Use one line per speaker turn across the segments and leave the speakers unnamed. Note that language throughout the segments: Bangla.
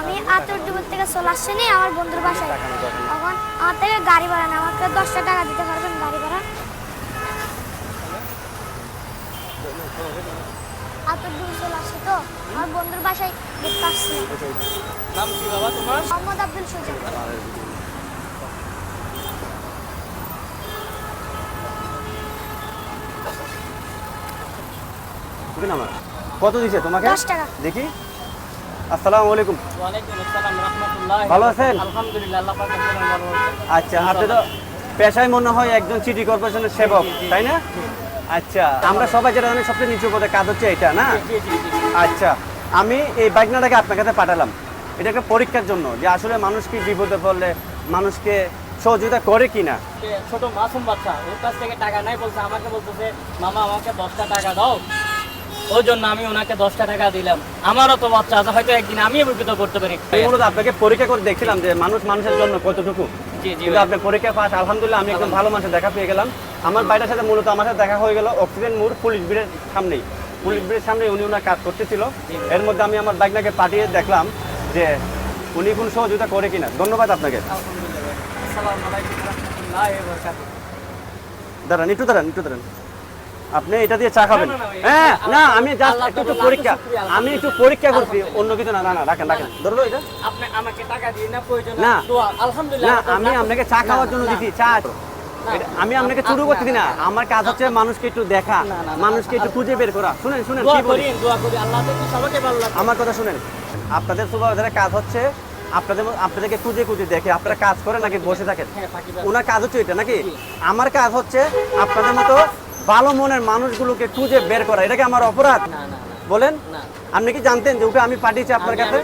আমি আতরডুবুর থেকে চলে আসছি নি আমার বন্ধুর বাসায়।
টাকা না দরকার নেই।
এখন আমার থেকে গাড়ি ভাড়া না আমাকে দশটা টাকা দিতে পারবেন গাড়ি ভাড়া? আতরডুবু চলে আসছি তো? আমার বন্ধুর বাসায় দেখতে আসছি
নাম কি বাবা তোমার?
মোহাম্মদ আব্দুল সুজন।
কত দিছে তোমাকে? দেখি। আসসালামু আলাইকুম।
ওয়ালাইকুম আসসালাম রহমতুল্লাহি।
ভালো আছেন?
আলহামদুলিল্লাহ আল্লাহ পাকের ভালো
আচ্ছা আপনি তো পেশায় মনে হয় একজন সিটি কর্পোরেশনের সেবক তাই না? আচ্ছা আমরা সবাই যেটা জানি সবচেয়ে নিচু পদে কাজ হচ্ছে এটা না?
জি জি জি
আচ্ছা আমি এই বাইকনাটাকে আপনার কাছে পাঠালাম। এটা একটা পরীক্ষার জন্য যে আসলে মানুষ কি বিপদে পড়লে মানুষকে সহযোগিতা করে কিনা
সে ছোট মাসুম বাচ্চা ওর কাছ থেকে টাকা নাই বলছে আমাকে বলতেছে মামা আমাকে দশটা টাকা দাও। ওই জন্য আমি ওনাকে দশটা টাকা দিলাম। আমারও তো বাচ্চা আছে হয়তো একদিন আমি উপকৃত করতে পারি।
মূলত আপনাকে পরীক্ষা করে দেখছিলাম যে মানুষ মানুষের জন্য কতটুকু।
জি
আপনার পরীক্ষা পাস আলহামদুলিল্লাহ আমি একদম ভালো মানুষের দেখা পেয়ে গেলাম। আমার বাড়িটার সাথে মূলত আমার সাথে দেখা হয়ে গেল অক্সিজেন মোড় পুলিশ বিড়ের সামনেই। পুলিশ বিড়ের সামনে উনি ওনার কাজ করতেছিল। এর মধ্যে আমি আমার বাইকটাকে পাঠিয়ে দেখলাম যে উনি কোন সহযোগিতা করে কিনা। ধন্যবাদ আপনাকে। দাঁড়ান একটু দাঁড়ান একটু দাঁড়ান। আপনি এটা দিয়ে চা খাবেন। হ্যাঁ না আমি জাস্ট একটু পরীক্ষা আমি একটু পরীক্ষা করছি অন্য কিছু না না না রাখেন রাখেন। ধরলো এটা
আপনি আমাকে টাকা দিন না প্রয়োজন
না।
দোয়া আলহামদুলিল্লাহ
না আমি আপনাকে চা খাওয়ার জন্য দিছি চা আমি আপনাকে
না,
করতে না। আমার কাজ হচ্ছে মানুষকে একটু দেখা মানুষকে একটু খুঁজে বের করা। শুনেন শুনেন
দোয়া
কি বলি?
করি দোয়া করি আল্লাহ থেকে সবাইকে ভালো লাগে
আমার কথা শুনেন আপনাদের সুপারভাইজারের কাজ হচ্ছে আপনাদের আপনাদেরকে খুঁজে খুঁজে দেখে আপনারা কাজ করেন নাকি বসে থাকেন?
হ্যাঁ
ওনার কাজ হচ্ছে এটা নাকি? আমার কাজ হচ্ছে আপনাদের মতো ভালো মনের মানুষগুলোকে খুঁজে বের করা এটা কি আমার অপরাধ? বলেন। আপনি কি জানতেন যে ওটা আমি পাঠিয়েছি আপনার কাছে?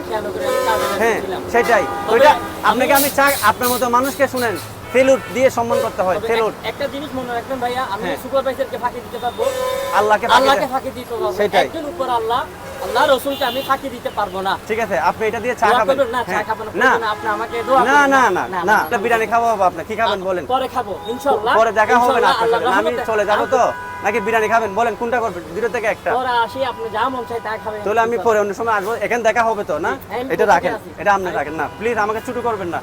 হ্যাঁ সেটাই। ওইটা আপনাকে আমি চা আপনার মতো মানুষকে শুনেন সেলুট দিয়ে সম্মান করতে হয়
ফেলুট।
সেলুট
একটা জিনিস মনে রাখবেন ভাইয়া আমি
হ্যাঁ।
সুপারভাইজারকে ফাঁকি দিতে পারব।
আল্লাহকে
আল্লাহকে ফাঁকি দিতে পারব
সেটাই।
একজন উপর আল্লাহ আল্লাহ রসুলকে আমি ফাঁকি দিতে পারব না।
ঠিক আছে আপনি এটা দিয়ে চা খাবেন।
না চা
হ্যাঁ।
খাবেন না। আপনি আমাকে দোয়া
না না না না বিরিয়ানি বাবা আপনি। কি খাবেন বলেন?
পরে খাব ইনশাআল্লাহ।
পরে দেখা হবে না আপনার সাথে। আমি চলে যাব তো? নাকি বিরিয়ানি খাবেন? বলেন কোনটা করবেন? দুটো থেকে একটা।
পরে আসি আপনি যা মন চাই তা খাবেন।
তাহলে আমি পরে অন্য সময় আসব। এখানে দেখা হবে তো না?
হ্যাঁ,
এটা রাখেন। এটা আপনি রাখেন। না প্লিজ আমাকে ছুটু করবেন না।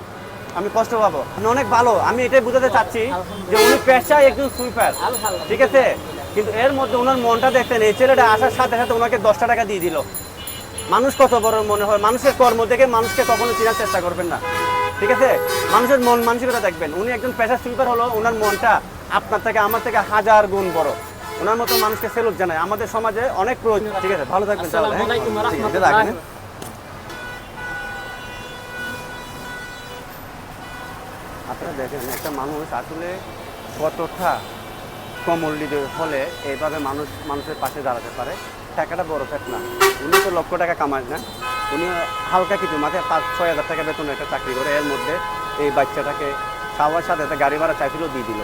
আমি কষ্ট পাবো। আপনি অনেক ভালো। আমি এটাই বুঝাতে চাচ্ছি যে উনি পেশায় একজন সুইপার। ঠিক আছে? কিন্তু এর মধ্যে ওনার মনটা দেখতেন এই ছেলেটা আসার সাথে সাথে ওনাকে দশটা টাকা দিয়ে দিল। মানুষ কত বড় মনে হয় মানুষের কর্ম দেখে মানুষকে কখনো চেনার চেষ্টা করবেন না। ঠিক আছে? মানুষের মন মানসিকতা দেখবেন। উনি একজন পেশা সুইপার হলো ওনার মনটা আপনার থেকে আমার থেকে হাজার গুণ বড়। ওনার মতো মানুষকে সেলুট জানায় আমাদের সমাজে অনেক প্রয়োজন। ঠিক আছে? ভালো থাকবেন হ্যাঁ? রাখেন। আপনারা দেখেন একটা মানুষ আসলে কতটা কমল্লিত হলে এইভাবে মানুষ মানুষের পাশে দাঁড়াতে পারে। টাকাটা বড় ফেট না। উনি তো লক্ষ টাকা কামায় না। উনি হালকা কিছু মাথায় পাঁচ, ছয় হাজার টাকা বেতন একটা চাকরি করে। এর মধ্যে এই বাচ্চাটাকে খাওয়ার সাথে একটা গাড়ি ভাড়া চাইছিল দিয়ে দিল।